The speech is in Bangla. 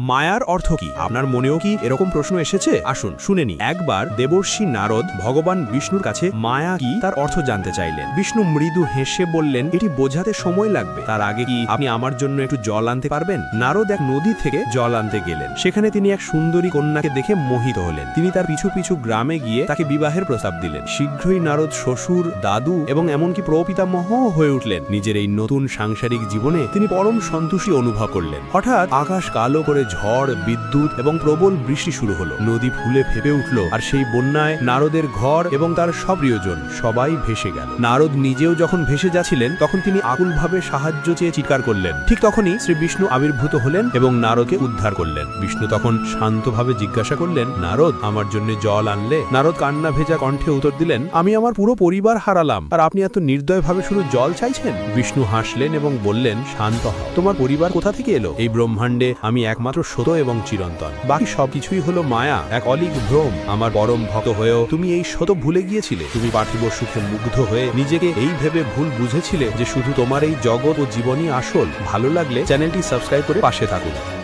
মায়ার অর্থ কি? আপনার মনেও কি এরকম প্রশ্ন এসেছে? আসুন শুনেনি একবার দেবর্ষী নারদ ভগবান বিষ্ণুর কাছে, মায়া কি? তার অর্থ জানতে চাইলেন। বিষ্ণু মৃদু হেসে বললেন, এটি বোঝাতে সময় লাগবে। তার আগে কি আপনি আমার জন্য একটু জল আনতে পারবেন? নারদ এক নদী থেকে জল আনতে গেলেন। সেখানে তিনি এক সুন্দরী কন্যাকে দেখে মোহিত হলেন। তিনি তার পিছু পিছু গ্রামে গিয়ে তাকে বিবাহের প্রস্তাব দিলেন। শীঘ্রই নারদ শ্বশুর, দাদু এবং এমনকি প্রপিতামহ হয়ে উঠলেন। নিজের এই নতুন সাংসারিক জীবনে তিনি পরম সন্তুষ্টি অনুভব করলেন। হঠাৎ আকাশ কালো করে ঝড়, বিদ্যুৎ এবং প্রবল বৃষ্টি শুরু হলো। নদী ফুলে ফেপে উঠল আর সেই বন্যায় নারদের ঘর এবং তার সব সবাই ভেসে গেল। নারদ নিজেও যখন ভেসে যাচ্ছিলেন, তখন তিনি আকুলভাবে সাহায্য চেয়ে চিৎকার করলেন। ঠিক তখনই শ্রী বিষ্ণু আবির্ভূত হলেন এবং নারদকে উদ্ধার করলেন। বিষ্ণু তখন শান্তভাবে জিজ্ঞাসা করলেন, নারদ, আমার জন্য জল আনলে? নারদ কান্না ভেজা কণ্ঠে উত্তর দিলেন, আমি আমার পুরো পরিবার হারালাম, আর আপনি এত নির্দয়ভাবে শুধু জল চাইছেন? বিষ্ণু হাসলেন এবং বললেন, শান্ত হও, তোমার পরিবার কোথা থেকে এলো? এই ব্রহ্মাণ্ডে আমি একমাত্র সত এবং চিরন্তন। বাকি সবকিছুই হলো মায়া, এক অলিক ভ্রম। আমার পরম ভক্ত হয়েও তুমি এই সত ভুলে গিয়েছিলে। তুমি পার্থিব সুখে মুগ্ধ হয়ে নিজেকে এই ভেবে ভুল বুঝেছিলে যে শুধু তোমার এই জগৎ ও জীবনই আসল। ভালো লাগলে চ্যানেলটি সাবস্ক্রাইব করে পাশে থাকুন।